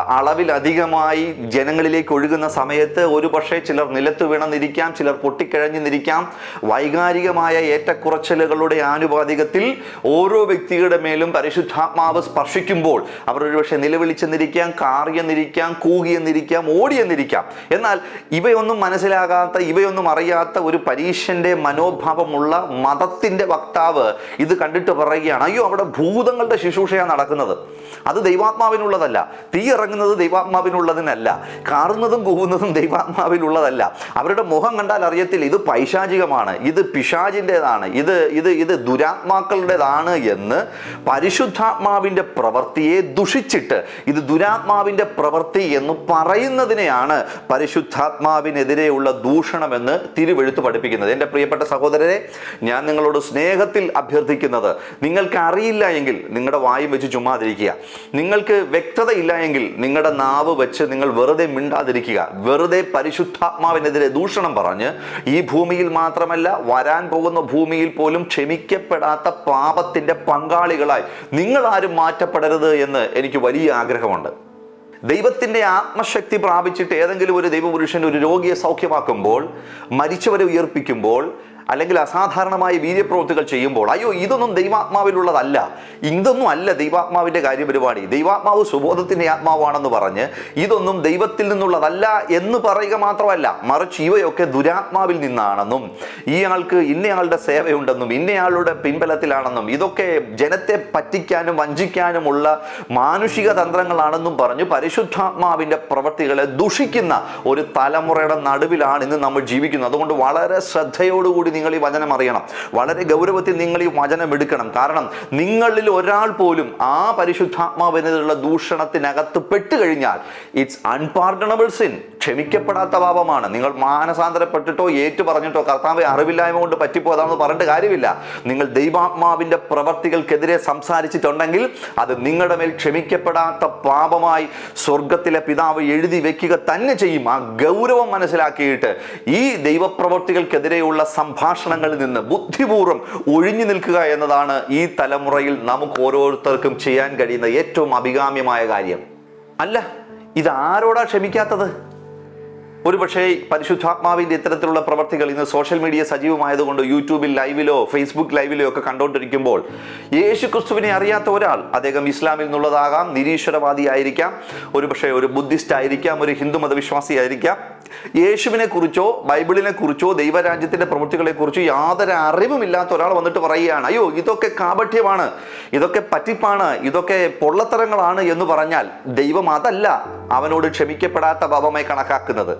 അളവിലധികമായി ജനങ്ങളിലേക്ക് ഒഴുകുന്ന സമയത്ത് ഒരു പക്ഷേ ചിലർ നിലത്ത് വീണെന്നിരിക്കാം ചിലർ പൊട്ടിക്കിഴഞ്ഞെന്നിരിക്കാം വൈകാരികമായ ഏറ്റക്കുറച്ചിലുകളുടെ ആനുപാതികത്തിൽ ഓരോ വ്യക്തിയുടെ മേലും പരിശുദ്ധാത്മാവ് സ്പർശിക്കുമ്പോൾ അവർ ഒരുപക്ഷെ നിലവിളിച്ചെന്നിരിക്കാം കാറിയെന്നിരിക്കാം കൂകിയെന്നിരിക്കാം ഓടിയെന്നിരിക്കാം എന്നാൽ ഇവയൊന്നും മനസ്സിലാകാത്ത ഇവയൊന്നും അറിയാത്ത ഒരു പരീക്ഷന്റെ മനോഭാവമുള്ള മതത്തിന്റെ വക്താവ് ഇത് കണ്ടിട്ട് പറയുകയാണ് അയ്യോ അവിടെ ഭൂതങ്ങളുടെ ശുശ്രൂഷയാണ് നടക്കുന്നത്. അത് ദൈവാത്മാവിനുള്ളതല്ല. തീ ഇറങ്ങുന്നത് ദൈവാത്മാവിനുള്ളതിനല്ല. കാറുന്നതും കൂവുന്നതും ദൈവാത്മാവിനുള്ളതല്ല. അവരുടെ മുഖം കണ്ടാൽ അറിയത്തില്ല ഇത് പൈശാചികമാണ് ഇത് പിശാചിന്റെതാണ് ഇത് ഇത് ഇത് ദുരാത്മാക്കളുടേതാണ് എന്ന് പരിശുദ്ധാത്മാവിന്റെ പ്രവൃത്തിയെ ദുഷിച്ചിട്ട് ഇത് ദുരാത്മാവിന്റെ പ്രവൃത്തി എന്ന് പറയുന്നതിനെയാണ് പരിശുദ്ധാത്മാവിനെതിരെയുള്ള ദൂഷണമെന്ന് തിരുവെഴുത്ത് പഠിപ്പിക്കുന്നത്. എന്റെ പ്രിയപ്പെട്ട സഹോദരരെ ഞാൻ നിങ്ങളോട് സ്നേഹത്തിൽ അഭ്യർത്ഥിക്കുന്നത് നിങ്ങൾക്ക് അറിയില്ല എങ്കിൽ നിങ്ങളുടെ വായും വെച്ച് ചുമ്മാതിരിക്കുക. നിങ്ങൾക്ക് വ്യക്തത ഇല്ല എങ്കിൽ നിങ്ങളുടെ നാവ് വെച്ച് നിങ്ങൾ വെറുതെ മിണ്ടാതിരിക്കുക. വെറുതെ പരിശുദ്ധാത്മാവിനെതിരെ ദൂഷണം പറഞ്ഞ് ഈ ഭൂമിയിൽ മാത്രമല്ല വരാൻ പോകുന്ന ഭൂമിയിൽ പോലും ക്ഷമിക്കപ്പെടാത്ത പാപത്തിന്റെ പങ്കാളികളായി നിങ്ങൾ ആരും മാറ്റപ്പെടരുത് എന്ന് എനിക്ക് വലിയ ആഗ്രഹമുണ്ട്. ദൈവത്തിന്റെ ആത്മശക്തി പ്രാപിച്ചിട്ട് ഏതെങ്കിലും ഒരു ദൈവപുരുഷൻ ഒരു രോഗിയെ സൗഖ്യമാക്കുമ്പോൾ മരിച്ചവരെ ഉയർപ്പിക്കുമ്പോൾ അല്ലെങ്കിൽ അസാധാരണമായ വീര്യപ്രവൃത്തികൾ ചെയ്യുമ്പോൾ അയ്യോ ഇതൊന്നും ദൈവാത്മാവിലുള്ളതല്ല. ഇതൊന്നും അല്ല ദൈവാത്മാവിന്റെ കാര്യപരിപാടി. ദൈവാത്മാവ് സുബോധത്തിന്റെ ആത്മാവാണെന്ന് പറഞ്ഞ് ഇതൊന്നും ദൈവത്തിൽ നിന്നുള്ളതല്ല എന്ന് പറയുക മാത്രമല്ല മറിച്ച് ഇവയൊക്കെ ദുരാത്മാവിൽ നിന്നാണെന്നും ഇയാൾക്ക് ഇന്നയാളുടെ സേവയുണ്ടെന്നും ഇന്നയാളുടെ പിൻബലത്തിലാണെന്നും ഇതൊക്കെ ജനത്തെ പറ്റിക്കാനും വഞ്ചിക്കാനുമുള്ള മാനുഷിക തന്ത്രങ്ങളാണെന്നും പറഞ്ഞു പരിശുദ്ധാത്മാവിന്റെ പ്രവൃത്തികളെ ദുഷിക്കുന്ന ഒരു തലമുറയുടെ നടുവിലാണ് ഇന്ന് നമ്മൾ ജീവിക്കുന്നത്. അതുകൊണ്ട് വളരെ ശ്രദ്ധയോടുകൂടി നിങ്ങൾ ഈ വചനം അറിയണം. വളരെ ഗൗരവത്തിൽ നിങ്ങൾ ഈ വചനം എടുക്കണം. കാരണം നിങ്ങളിൽ ഒരാൾ പോലും ആ പരിശുദ്ധാത്മാവിനുള്ള ദൂഷണത്തിനകത്ത് പെട്ടുകഴിഞ്ഞാൽ ഇറ്റ്സ് അൺപാർഡണബിൾ സിൻ ക്ഷമിക്കപ്പെടാത്ത പാപമാണ്. നിങ്ങൾ മാനസാന്തരപ്പെട്ടിട്ടോ ഏറ്റു പറഞ്ഞിട്ടോ കർത്താവ് അറിവില്ലായ്മ കൊണ്ട് പറ്റിപ്പോതാണെന്ന് പറഞ്ഞിട്ട് കാര്യമില്ല. നിങ്ങൾ ദൈവാത്മാവിന്റെ പ്രവർത്തികൾക്കെതിരെ സംസാരിച്ചിട്ടുണ്ടെങ്കിൽ അത് നിങ്ങളുടെ മേൽ ക്ഷമിക്കപ്പെടാത്ത പാപമായി സ്വർഗത്തിലെ പിതാവ് എഴുതി വെക്കുക തന്നെ ചെയ്യും. ആ ഗൗരവം മനസ്സിലാക്കിയിട്ട് ഈ ദൈവപ്രവർത്തികൾക്കെതിരെയുള്ള സംഭാഷണങ്ങളിൽ നിന്ന് ബുദ്ധിപൂർവം ഒഴിഞ്ഞു നിൽക്കുക എന്നതാണ് ഈ തലമുറയിൽ നമുക്ക് ഓരോരുത്തർക്കും ചെയ്യാൻ കഴിയുന്ന ഏറ്റവും അഭികാമ്യമായ കാര്യം. അല്ല ഇത് ആരോടാ ക്ഷമിക്കാത്തത്? ഒരുപക്ഷേ പരിശുദ്ധാത്മാവിന്റെ ഇത്തരത്തിലുള്ള പ്രവർത്തികൾ ഇന്ന് സോഷ്യൽ മീഡിയ സജീവമായതുകൊണ്ട് യൂട്യൂബിൽ ലൈവിലോ ഫേസ്ബുക്ക് ലൈവിലോ ഒക്കെ കണ്ടുകൊണ്ടിരിക്കുമ്പോൾ യേശു ക്രിസ്തുവിനെ അറിയാത്ത ഒരാൾ അദ്ദേഹം ഇസ്ലാമിൽ നിന്നുള്ളതാകാം നിരീശ്വരവാദി ആയിരിക്കാം ഒരുപക്ഷെ ഒരു ബുദ്ധിസ്റ്റ് ആയിരിക്കാം ഒരു ഹിന്ദു മതവിശ്വാസി ആയിരിക്കാം യേശുവിനെ കുറിച്ചോ ബൈബിളിനെ കുറിച്ചോ ദൈവരാജ്യത്തിന്റെ പ്രവൃത്തികളെ കുറിച്ചോ യാതൊരു അറിവുമില്ലാത്ത ഒരാൾ വന്നിട്ട് പറയുകയാണ് അയ്യോ ഇതൊക്കെ കാപഠ്യമാണ് ഇതൊക്കെ പറ്റിപ്പാണ് ഇതൊക്കെ പൊള്ളത്തരങ്ങളാണ് എന്ന് പറഞ്ഞാൽ ദൈവം അതല്ല അവനോട് ക്ഷമിക്കപ്പെടാത്ത പാപമായി കണക്കാക്കുന്നത്.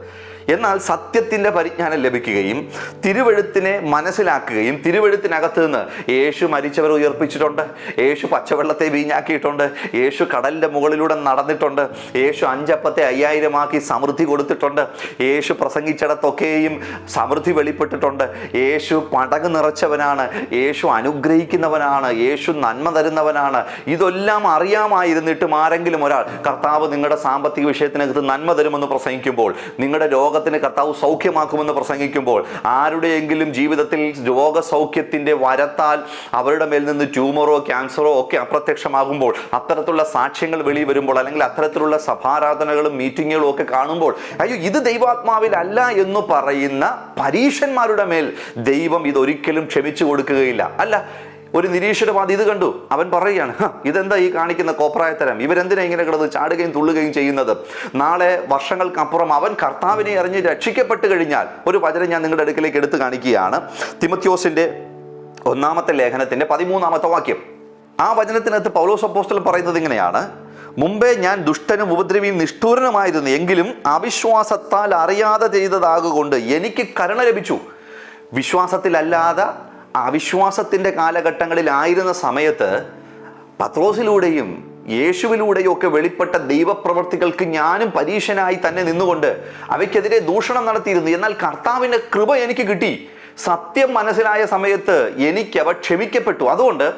എന്നാൽ സത്യത്തിന്റെ പരിജ്ഞാനം ലഭിക്കുകയും തിരുവഴുത്തിനെ മനസ്സിലാക്കുകയും തിരുവഴുത്തിനകത്ത് നിന്ന് യേശു മരിച്ചവർ ഉയർപ്പിച്ചിട്ടുണ്ട് യേശു പച്ചവെള്ളത്തെ വീഞ്ഞാക്കിയിട്ടുണ്ട് യേശു കടലിന്റെ മുകളിലൂടെ നടന്നിട്ടുണ്ട് യേശു അഞ്ചപ്പത്തെ അയ്യായിരമാക്കി സമൃദ്ധി കൊടുത്തിട്ടുണ്ട് യേശു പ്രസംഗിച്ചിടത്തൊക്കെയും സമൃദ്ധി വെളിപ്പെട്ടിട്ടുണ്ട്. യേശു പടക് നിറച്ചവനാണ്. യേശു അനുഗ്രഹിക്കുന്നവനാണ്. യേശു നന്മ തരുന്നവനാണ്. ഇതെല്ലാം അറിയാമായിരുന്നിട്ടും ആരെങ്കിലും ഒരാൾ കർത്താവ് നിങ്ങളുടെ സാമ്പത്തിക വിഷയത്തിനകത്ത് നന്മ തരുമെന്ന് പ്രസംഗിക്കുമ്പോൾ നിങ്ങളുടെ രോഗത്തിന് കർത്താവ് സൗഖ്യമാക്കുമെന്ന് പ്രസംഗിക്കുമ്പോൾ ആരുടെയെങ്കിലും ജീവിതത്തിൽ രോഗസൗഖ്യത്തിന്റെ വരത്താൽ അവരുടെ മേൽ നിന്ന് ട്യൂമറോ ക്യാൻസറോ ഒക്കെ അപ്രത്യക്ഷമാകുമ്പോൾ അത്തരത്തിലുള്ള സാക്ഷ്യങ്ങൾ വെളി വരുമ്പോൾ അല്ലെങ്കിൽ അത്തരത്തിലുള്ള സഭാരാധനകളും മീറ്റിങ്ങുകളും ഒക്കെ കാണുമ്പോൾ അയ്യോ ഇത് ദൈവാത്മാവിലല്ല എന്ന് പറയുന്ന പരീക്ഷന്മാരുടെ മേൽ ദൈവം ഇതൊരിക്കലും ക്ഷമിച്ചു കൊടുക്കുകയില്ല. അല്ല ഒരു നിരീശ്വരവാദി ഇത് കണ്ടു. അവൻ പറയുകയാണ് ഇതെന്താ ഈ കാണിക്കുന്ന കോപ്രായത്തരം? ഇവരെന്തിനാ ഇങ്ങനെ കിടന്ന് ചാടുകയും തുള്ളുകയും ചെയ്യുന്നത്? നാളെ വർഷങ്ങൾക്കപ്പുറം അവൻ കർത്താവിനെ അറിഞ്ഞ് രക്ഷിക്കപ്പെട്ട് കഴിഞ്ഞാൽ ഒരു വചനം ഞാൻ നിങ്ങളുടെ അടുക്കിലേക്ക് എടുത്തു കാണിക്കുകയാണ്. തിമത്യോസിന്റെ ഒന്നാമത്തെ ലേഖനത്തിന്റെ പതിമൂന്നാമത്തെ വാക്യം. ആ വചനത്തിനകത്ത് പൗലോസ് അപ്പോസ്തലൻ പറയുന്നത് ഇങ്ങനെയാണ് മുമ്പേ ഞാൻ ദുഷ്ടനും ഉപദ്രവിയും നിഷ്ഠൂരനുമായിരുന്നു. എങ്കിലും അവിശ്വാസത്താൽ അറിയാതെ ചെയ്തതാകൊണ്ട് എനിക്ക് കരുണ ലഭിച്ചു. വിശ്വാസത്തിലല്ലാതെ അവിശ്വാസത്തിന്റെ കാലഘട്ടങ്ങളിലായിരുന്ന സമയത്ത് പത്രോസിലൂടെയും യേശുവിലൂടെയും ഒക്കെ വെളിപ്പെട്ട ദൈവപ്രവർത്തികൾക്ക് ഞാനും പരീക്ഷനായി തന്നെ നിന്നുകൊണ്ട് അവയ്ക്കെതിരെ ദൂഷണം നടത്തിയിരുന്നു. എന്നാൽ കർത്താവിന്റെ കൃപ എനിക്ക് കിട്ടി. സത്യം മനസ്സിലായ സമയത്ത് എനിക്ക് അവ ക്ഷമിക്കപ്പെട്ടു. അതുകൊണ്ട്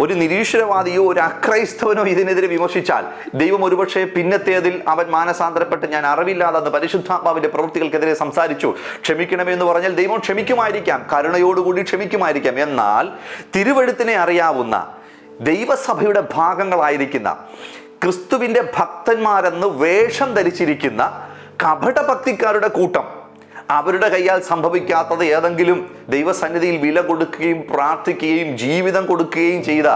ഒരു നിരീശ്വരവാദിയോ ഒരു അക്രൈസ്തവനോ ഇതിനെതിരെ വിമർശിച്ചാൽ ദൈവം ഒരുപക്ഷെ പിന്നത്തേതിൽ അവൻ മാനസാന്തരപ്പെട്ട് ഞാൻ അറിവില്ലാതെ പരിശുദ്ധാത്മാവിന്റെ പ്രവൃത്തികൾക്കെതിരെ സംസാരിച്ചു. ക്ഷമിക്കണമേ എന്ന് പറഞ്ഞാൽ ദൈവം ക്ഷമിക്കുമായിരിക്കാം കരുണയോടുകൂടി ക്ഷമിക്കുമായിരിക്കാം. എന്നാൽ തിരുവഴുത്തിനെ അറിയാവുന്ന ദൈവസഭയുടെ ഭാഗങ്ങളായിരിക്കുന്ന ക്രിസ്തുവിന്റെ ഭക്തന്മാരെന്ന് വേഷം ധരിച്ചിരിക്കുന്ന കപടഭക്തിക്കാരുടെ കൂട്ടം അവരുടെ കയ്യാൽ സംഭവിക്കാത്തത് ഏതെങ്കിലും ദൈവസന്നിധിയിൽ വില കൊടുക്കുകയും പ്രാർത്ഥിക്കുകയും ജീവിതം കൊടുക്കുകയും ചെയ്ത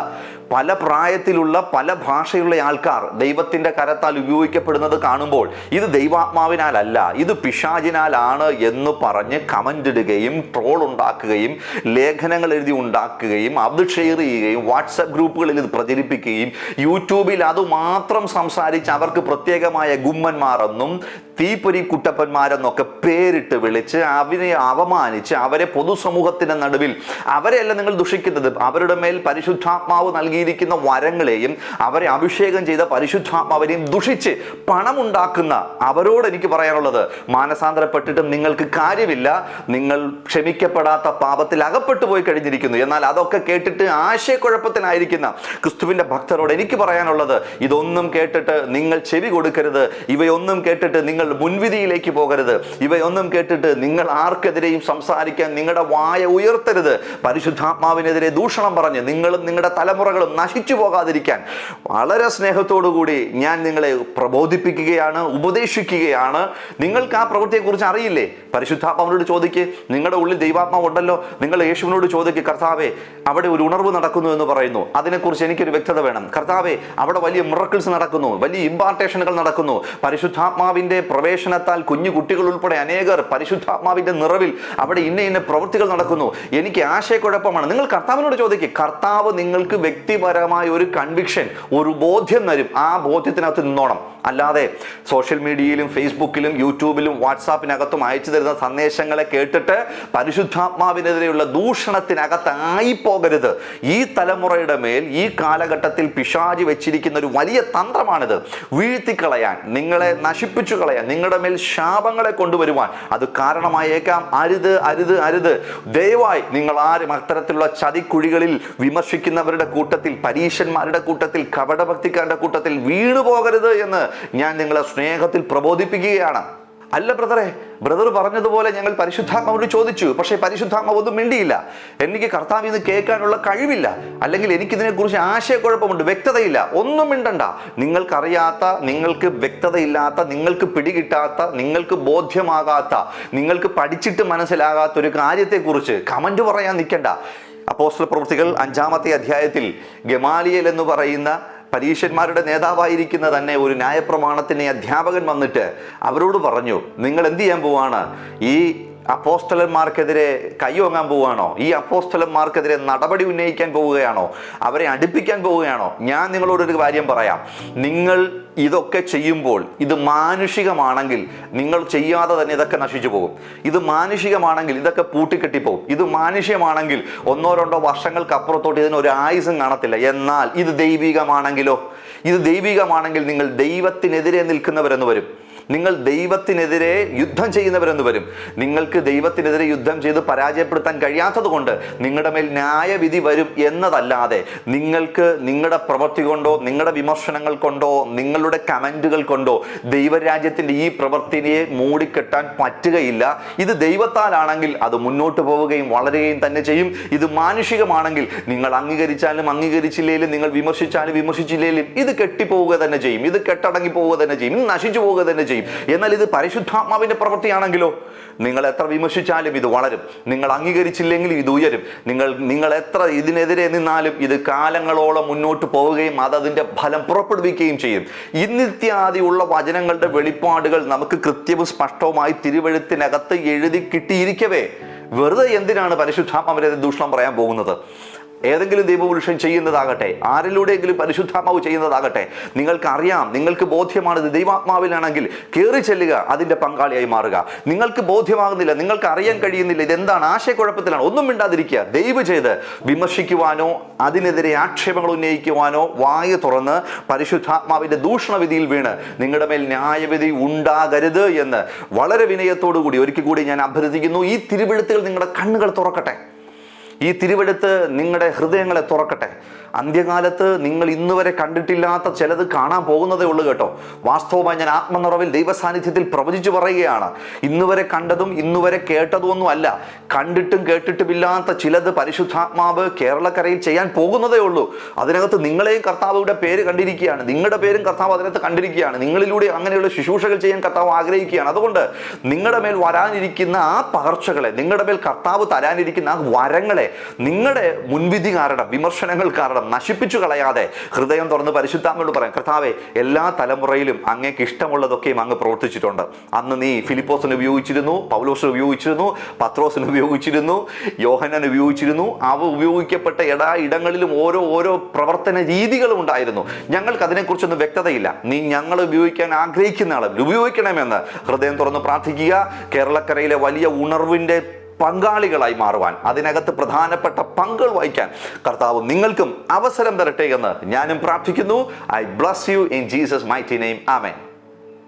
പല പ്രായത്തിലുള്ള പല ഭാഷയുള്ള ആൾക്കാർ ദൈവത്തിന്റെ കരത്താൽ ഉപയോഗിക്കപ്പെടുന്നത് കാണുമ്പോൾ ഇത് ദൈവാത്മാവിനാലല്ല ഇത് പിശാചിനാലാണ് എന്ന് പറഞ്ഞ് കമന്റ് ഇടുകയും ട്രോൾ ഉണ്ടാക്കുകയും ലേഖനങ്ങൾ എഴുതി ഉണ്ടാക്കുകയും അത് ഷെയർ ചെയ്യുകയും വാട്സപ്പ് ഗ്രൂപ്പുകളിൽ ഇത് പ്രചരിപ്പിക്കുകയും യൂട്യൂബിൽ അതുമാത്രം സംസാരിച്ച് അവർക്ക് പ്രത്യേകമായ ഗുമ്മന്മാരെന്നും തീപ്പൊരി കുട്ടപ്പന്മാരെന്നൊക്കെ പേരിട്ട് വിളിച്ച് അവരെ അവമാനിച്ച് അവരെ പൊതുസമൂഹത്തിന്റെ നടുവിൽ അവരെയല്ല നിങ്ങൾ ദുഷിക്കുന്നത് അവരുടെ മേൽ പരിശുദ്ധാത്മാവ് നൽകിയിരിക്കുന്ന വരങ്ങളെയും അവരെ അഭിഷേകം ചെയ്ത പരിശുദ്ധാത്മാവിനെയും ദുഷിച്ച് പണമുണ്ടാക്കുന്ന അവരോട് എനിക്ക് പറയാനുള്ളത് മാനസാന്തരപ്പെട്ടിട്ടും നിങ്ങൾക്ക് കാര്യമില്ല നിങ്ങൾ ക്ഷമിക്കപ്പെടാത്ത പാപത്തിൽ അകപ്പെട്ടു പോയി കഴിഞ്ഞിരിക്കുന്നു. എന്നാൽ അതൊക്കെ കേട്ടിട്ട് ആശയക്കുഴപ്പത്തിലായിരിക്കുന്ന ക്രിസ്തുവിന്റെ ഭക്തരോട് എനിക്ക് പറയാനുള്ളത് ഇതൊന്നും കേട്ടിട്ട് നിങ്ങൾ ചെവി കൊടുക്കരുത് ഇവയൊന്നും കേട്ടിട്ട് നിങ്ങൾ മുൻവിധിയിലേക്ക് പോകരുത് ഇവയൊന്നും കേട്ടിട്ട് നിങ്ങൾ ആർക്കെതിരെയും സംസാരിക്കാൻ നിങ്ങളുടെ വായ ഉയർത്തരുത്. പരിശുദ്ധാത്മാവിനെതിരെ ദൂഷണം പറഞ്ഞ് നിങ്ങളും നിങ്ങളുടെ തലമുറകളും നശിച്ചു പോകാതിരിക്കാൻ വളരെ സ്നേഹത്തോടുകൂടി ഞാൻ നിങ്ങളെ പ്രബോധിപ്പിക്കുകയാണ് ഉപദേശിക്കുകയാണ്. നിങ്ങൾക്ക് ആ പ്രവൃത്തിയെക്കുറിച്ച് അറിയില്ലേ? പരിശുദ്ധാത്മാവിനോട് ചോദിക്ക് നിങ്ങളുടെ ഉള്ളിൽ ദൈവാത്മാവ് ഉണ്ടല്ലോ? നിങ്ങൾ യേശുവിനോട് ചോദിക്ക് കർത്താവേ അവിടെ ഒരു ഉണർവ് നടക്കുന്നു എന്ന് പറയുന്നു. അതിനെക്കുറിച്ച് എനിക്കൊരു വ്യക്തത വേണം. കർത്താവേ അവിടെ വലിയ മിറക്കിൾസ് നടക്കുന്നു വലിയ ഇമ്പാർട്ടേഷനുകൾ നടക്കുന്നു. പരിശുദ്ധാത്മാവിന്റെ പ്രവേശനത്താൽ കുഞ്ഞു കുട്ടികൾ ഉൾപ്പെടെ അനേകർ പരിശുദ്ധാത്മാവിന്റെ നിറവിൽ അവിടെ ഇന്ന ഇന്ന പ്രവൃത്തികൾ നടക്കുന്നു. എനിക്ക് ആശയക്കുഴപ്പമാണ്. നിങ്ങൾ കർത്താവിനോട് ചോദിക്കുക കർത്താവ് നിങ്ങൾക്ക് വ്യക്തിപരമായ ഒരു കൺവിക്ഷൻ ഒരു ബോധ്യം തരും ആ ബോധ്യത്തിനകത്ത് നിന്നോണം. അല്ലാതെ സോഷ്യൽ മീഡിയയിലും ഫേസ്ബുക്കിലും യൂട്യൂബിലും വാട്സാപ്പിനകത്തും അയച്ചു തരുന്ന സന്ദേശങ്ങളെ കേട്ടിട്ട് പരിശുദ്ധാത്മാവിനെതിരെയുള്ള ദൂഷണത്തിനകത്തായി പോകരുത് ഈ തലമുറയുടെ മേൽ ഈ കാലഘട്ടത്തിൽ പിശാചി വെച്ചിരിക്കുന്ന ഒരു വലിയ തന്ത്രമാണിത്. വീഴ്ത്തിക്കളയാൻ നിങ്ങളെ നശിപ്പിച്ചു കളയാൻ നിങ്ങളുടെ മേൽ ശാപങ്ങളെ കൊണ്ടുവരുവാൻ. അത് കാരണമായേക്കാം. അരുത് അരുത് അരുത്. ദയവായി നിങ്ങൾ ആരും അത്തരത്തിലുള്ള ചതിക്കുഴികളിൽ വിമർശിക്കുന്നവരുടെ കൂട്ടത്തിൽ പരീക്ഷന്മാരുടെ കൂട്ടത്തിൽ കപടഭക്തിക്കാരുടെ കൂട്ടത്തിൽ വീണു പോകരുത് എന്ന് ഞാൻ നിങ്ങളെ സ്നേഹത്തിൽ പ്രബോധിപ്പിക്കുകയാണ്. അല്ല ബ്രദറെ ബ്രദർ പറഞ്ഞതുപോലെ ഞങ്ങൾ പരിശുദ്ധാത്മാവോട് ചോദിച്ചു. പക്ഷേ പരിശുദ്ധാത്മാവ് ഒന്നും മിണ്ടിയില്ല. എനിക്ക് കർത്താവ് ഇത് കേൾക്കാനുള്ള കഴിവില്ല. അല്ലെങ്കിൽ എനിക്കിതിനെക്കുറിച്ച് ആശയക്കുഴപ്പമുണ്ട്. വ്യക്തതയില്ല. ഒന്നും മിണ്ടണ്ട. നിങ്ങൾക്കറിയാത്ത നിങ്ങൾക്ക് വ്യക്തതയില്ലാത്ത നിങ്ങൾക്ക് പിടികിട്ടാത്ത നിങ്ങൾക്ക് ബോധ്യമാകാത്ത നിങ്ങൾക്ക് പഠിച്ചിട്ട് മനസ്സിലാകാത്ത ഒരു കാര്യത്തെക്കുറിച്ച് കമന്റ് പറയാൻ നിൽക്കണ്ട. അപ്പോസ്റ്റൽ പ്രവൃത്തികൾ അഞ്ചാമത്തെ അധ്യായത്തിൽ ഗമാലിയൽ എന്ന് പറയുന്ന പരീക്ഷന്മാരുടെ നേതാവായിരിക്കുന്ന തന്നെ ഒരു ന്യായപ്രമാണത്തിന് അധ്യാപകൻ വന്നിട്ട് അവരോട് പറഞ്ഞു നിങ്ങൾ എന്ത് ചെയ്യാൻ പോവാണ്? ഈ അപ്പോസ്തലന്മാർക്കെതിരെ കൈയോങ്ങാൻ പോവുകയാണോ? ഈ അപ്പോസ്റ്റലന്മാർക്കെതിരെ നടപടി ഉന്നയിക്കാൻ പോവുകയാണോ? അവരെ അടുപ്പിക്കാൻ പോവുകയാണോ? ഞാൻ നിങ്ങളോടൊരു കാര്യം പറയാം. നിങ്ങൾ ഇതൊക്കെ ചെയ്യുമ്പോൾ ഇത് മാനുഷികമാണെങ്കിൽ നിങ്ങൾ ചെയ്യാതെ തന്നെ ഇതൊക്കെ നശിച്ചു പോകും. ഇത് മാനുഷികമാണെങ്കിൽ ഇതൊക്കെ പൂട്ടിക്കെട്ടിപ്പോകും ഇത് മാനുഷികമാണെങ്കിൽ ഒന്നോ രണ്ടോ വർഷങ്ങൾക്ക് അപ്പുറത്തോട്ട് ഇതിന് ഒരു ആയുസം കാണത്തില്ല. എന്നാൽ ഇത് ദൈവികമാണെങ്കിലോ? ഇത് ദൈവികമാണെങ്കിൽ നിങ്ങൾ ദൈവത്തിനെതിരെ നിൽക്കുന്നവരെന്ന് വരും. നിങ്ങൾ ദൈവത്തിനെതിരെ യുദ്ധം ചെയ്യുന്നവരെന്ന് വരും. നിങ്ങൾക്ക് ദൈവത്തിനെതിരെ യുദ്ധം ചെയ്ത് പരാജയപ്പെടുത്താൻ കഴിയാത്തത് കൊണ്ട് നിങ്ങളുടെ മേൽ ന്യായവിധി വരും എന്നതല്ലാതെ നിങ്ങൾക്ക് നിങ്ങളുടെ പ്രവൃത്തി കൊണ്ടോ നിങ്ങളുടെ വിമർശനങ്ങൾ കൊണ്ടോ നിങ്ങളുടെ കമന്റുകൾ കൊണ്ടോ ദൈവരാജ്യത്തിന്റെ ഈ പ്രവൃത്തിയെ മൂടിക്കെട്ടാൻ പറ്റുകയില്ല. ഇത് ദൈവത്താലാണെങ്കിൽ അത് മുന്നോട്ട് പോവുകയും വളരുകയും തന്നെ ചെയ്യും. ഇത് മാനുഷികമാണെങ്കിൽ നിങ്ങൾ അംഗീകരിച്ചാലും അംഗീകരിച്ചില്ലെങ്കിലും നിങ്ങൾ വിമർശിച്ചാലും വിമർശിച്ചില്ലെങ്കിലും ഇത് കെട്ടിപ്പോവുക തന്നെ ചെയ്യും. ഇത് കെട്ടടങ്ങി പോവുക തന്നെ ചെയ്യും. നശിച്ചു പോവുക തന്നെ ചെയ്യും. എന്നാൽ ഇത് പരിശുദ്ധാത്മാവിന്റെ പ്രവൃത്തിയാണെങ്കിലോ? നിങ്ങൾ എത്ര വിമർശിച്ചാലും ഇത് വളരും. നിങ്ങൾ അംഗീകരിച്ചില്ലെങ്കിലും ഇത് ഉയരും. നിങ്ങൾ നിങ്ങൾ എത്ര ഇതിനെതിരെ നിന്നാലും ഇത് കാലങ്ങളോളം മുന്നോട്ട് പോവുകയും അത് അതിന്റെ ഫലം പുറപ്പെടുവിക്കുകയും ചെയ്യും. ഇന്നിത്യാദിയുള്ള വചനങ്ങളുടെ വെളിപ്പാടുകൾ നമുക്ക് കൃത്യവും സ്പഷ്ടവുമായി തിരുവഴുത്തിനകത്ത് എഴുതി കിട്ടിയിരിക്കവേ. വെറുതെ എന്തിനാണ് പരിശുദ്ധാത്മാവിനെ ദൂഷണം പറയാൻ പോകുന്നത്? ഏതെങ്കിലും ദൈവപുരുഷൻ ചെയ്യുന്നതാകട്ടെ ആരിലൂടെയെങ്കിലും പരിശുദ്ധാത്മാവ് ചെയ്യുന്നതാകട്ടെ നിങ്ങൾക്ക് അറിയാം നിങ്ങൾക്ക് ബോധ്യമാണ് ദൈവാത്മാവിലാണെങ്കിൽ കയറി ചെല്ലുക അതിന്റെ പങ്കാളിയായി മാറുക. നിങ്ങൾക്ക് ബോധ്യമാകുന്നില്ല നിങ്ങൾക്ക് അറിയാൻ കഴിയുന്നില്ല ഇതെന്താണ് ആശയക്കുഴപ്പത്തിലാണ്. ഒന്നും മിണ്ടാതിരിക്കുക. ദയവ് ചെയ്ത് വിമർശിക്കുവാനോ അതിനെതിരെ ആക്ഷേപങ്ങൾ ഉന്നയിക്കുവാനോ വായ തുറന്ന് പരിശുദ്ധാത്മാവിന്റെ ദൂഷണവിധിയിൽ വീണ് നിങ്ങളുടെ മേൽ ന്യായവിധി ഉണ്ടാകരുത് എന്ന് വളരെ വിനയത്തോടു കൂടി ഒരിക്കൽ കൂടി ഞാൻ അഭ്യർത്ഥിക്കുന്നു. ഈ തിരുവെഴുത്തുകൾ നിങ്ങളുടെ കണ്ണുകൾ തുറക്കട്ടെ. ഈ തിരുവെടുത്ത് നിങ്ങളുടെ ഹൃദയങ്ങളെ തുറക്കട്ടെ. അന്ത്യകാലത്ത് നിങ്ങൾ ഇന്ന് വരെ കണ്ടിട്ടില്ലാത്ത ചിലത് കാണാൻ പോകുന്നതേ ഉള്ളൂ കേട്ടോ. വാസ്തവമായി ഞാൻ ആത്മനിറവിൽ ദൈവസാന്നിധ്യത്തിൽ പ്രവചിച്ചു പറയുകയാണ്. ഇന്ന് വരെ കണ്ടതും ഇന്നുവരെ കേട്ടതും ഒന്നും അല്ല. കണ്ടിട്ടും കേട്ടിട്ടുമില്ലാത്ത ചിലത് പരിശുദ്ധാത്മാവ് കേരളക്കരയിൽ ചെയ്യാൻ പോകുന്നതേ ഉള്ളൂ. അതിനകത്ത് നിങ്ങളെയും കർത്താവുടെ പേര് കണ്ടിരിക്കുകയാണ്. നിങ്ങളുടെ പേരും കർത്താവ് അതിനകത്ത് കണ്ടിരിക്കുകയാണ്. നിങ്ങളിലൂടെ അങ്ങനെയുള്ള ശുശ്രൂഷകൾ ചെയ്യാൻ കർത്താവ് ആഗ്രഹിക്കുകയാണ്. അതുകൊണ്ട് നിങ്ങളുടെ മേൽ വരാനിരിക്കുന്ന ആ പകർച്ചകളെ നിങ്ങളുടെ മേൽ കർത്താവ് തരാനിരിക്കുന്ന ആ വരങ്ങളെ നിങ്ങളുടെ മുൻവിധി കാരണം വിമർശനങ്ങൾ കാരണം നശിപ്പിച്ചു കളയാതെ ഹൃദയം തുറന്ന് പരിശുദ്ധാമയോട് പറയാം കർത്താവെ എല്ലാ തലമുറയിലും അങ്ങേക്ക് ഇഷ്ടമുള്ളതൊക്കെയും അങ്ങ് പ്രവർത്തിച്ചിട്ടുണ്ട്. അന്ന് നീ ഫിലിപ്പോസിന് ഉപയോഗിച്ചിരുന്നു പൗലോസിന് ഉപയോഗിച്ചിരുന്നു പത്രോസിന് ഉപയോഗിച്ചിരുന്നു യോഹനൻ ഉപയോഗിച്ചിരുന്നു. അവ ഉപയോഗിക്കപ്പെട്ട ഇടാ ഇടങ്ങളിലും ഓരോ ഓരോ പ്രവർത്തന രീതികളും ഉണ്ടായിരുന്നു. ഞങ്ങൾക്ക് അതിനെക്കുറിച്ചൊന്നും വ്യക്തതയില്ല. നീ ഞങ്ങൾ ഉപയോഗിക്കാൻ ആഗ്രഹിക്കുന്ന ആളും ഉപയോഗിക്കണമെന്ന്. ഹൃദയം തുറന്ന് പ്രാർത്ഥിക്കുക. കേരളക്കരയിലെ വലിയ ഉണർവിന്റെ പങ്കാളികളായി മാറുവാൻ അതിനകത്ത് പ്രധാനപ്പെട്ട പങ്കുകൾ വഹിക്കാൻ കർത്താവ് നിങ്ങൾക്കും അവസരം തരട്ടെ എന്ന് ഞാനും പ്രാർത്ഥിക്കുന്നു. I bless you in Jesus mighty name amen